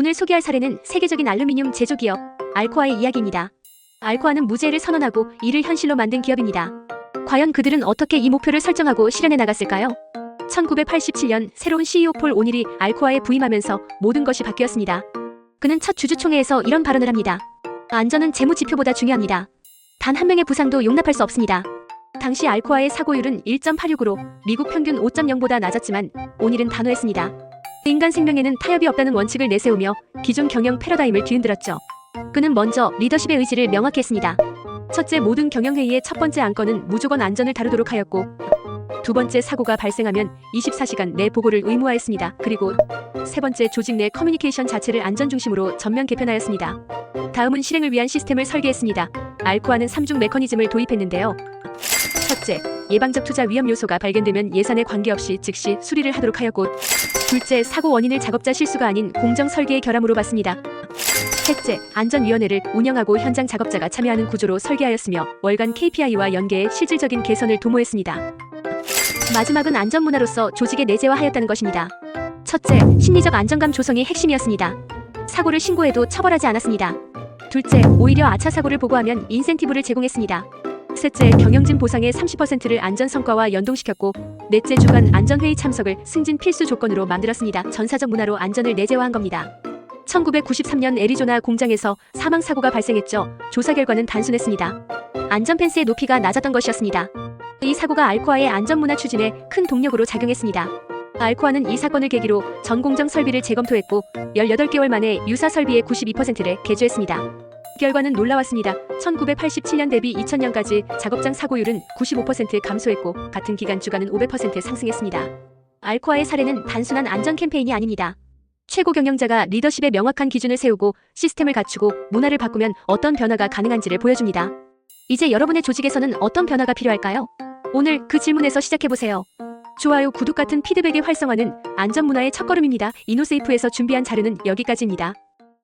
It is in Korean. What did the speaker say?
오늘 소개할 사례는 세계적인 알루미늄 제조 기업 알코아의 이야기입니다. 알코아는 무제를 선언하고 이를 현실로 만든 기업입니다. 과연 그들은 어떻게 이 목표를 설정하고 실현해 나갔을까요? 1987년 새로운 CEO 폴 오닐이 알코아에 부임하면서 모든 것이 바뀌었습니다. 그는 첫 주주총회에서 이런 발언을 합니다. 안전은 재무 지표보다 중요합니다. 단 한 명의 부상도 용납할 수 없습니다. 당시 알코아의 사고율은 1.86으로 미국 평균 5.0보다 낮았지만 오닐은 단호했습니다. 인간 생명에는 타협이 없다는 원칙을 내세우며 기존 경영 패러다임을 뒤흔들었죠. 그는 먼저 리더십의 의지를 명확히 했습니다. 첫째 모든 경영회의의 첫 번째 안건은 무조건 안전을 다루도록 하였고 두 번째 사고가 발생하면 24시간 내 보고를 의무화했습니다. 그리고 세 번째 조직 내 커뮤니케이션 자체를 안전 중심으로 전면 개편하였습니다. 다음은 실행을 위한 시스템을 설계했습니다. 알코아는 3중 메커니즘을 도입했는데요. 첫째, 예방적 투자 위험 요소가 발견되면 예산에 관계없이 즉시 수리를 하도록 하였고 둘째, 사고 원인을 작업자 실수가 아닌 공정 설계의 결함으로 봤습니다. 셋째, 안전위원회를 운영하고 현장 작업자가 참여하는 구조로 설계하였으며 월간 KPI와 연계해 실질적인 개선을 도모했습니다. 마지막은 안전문화로서 조직에 내재화하였다는 것입니다. 첫째, 심리적 안정감 조성이 핵심이었습니다. 사고를 신고해도 처벌하지 않았습니다. 둘째, 오히려 아차 사고를 보고하면 인센티브를 제공했습니다. 셋째, 경영진 보상의 30%를 안전 성과와 연동시켰고, 넷째, 주간 안전회의 참석을 승진 필수 조건으로 만들었습니다. 전사적 문화로 안전을 내재화한 겁니다. 1993년 애리조나 공장에서 사망 사고가 발생했죠. 조사 결과는 단순했습니다. 안전 펜스의 높이가 낮았던 것이었습니다. 이 사고가 알코아의 안전 문화 추진에 큰 동력으로 작용했습니다. 알코아는 이 사건을 계기로 전 공정 설비를 재검토했고 18개월 만에 유사 설비의 92%를 개조했습니다. 결과는 놀라웠습니다. 1987년 대비 2000년까지 작업장 사고율은 95% 감소했고 같은 기간 주가는 500% 상승했습니다. 알코아의 사례는 단순한 안전 캠페인이 아닙니다. 최고 경영자가 리더십의 명확한 기준을 세우고 시스템을 갖추고 문화를 바꾸면 어떤 변화가 가능한지를 보여줍니다. 이제 여러분의 조직에서는 어떤 변화가 필요할까요? 오늘 그 질문에서 시작해보세요. 좋아요, 구독 같은 피드백의 활성화는 안전 문화의 첫걸음입니다. 이노세이프에서 준비한 자료는 여기까지입니다.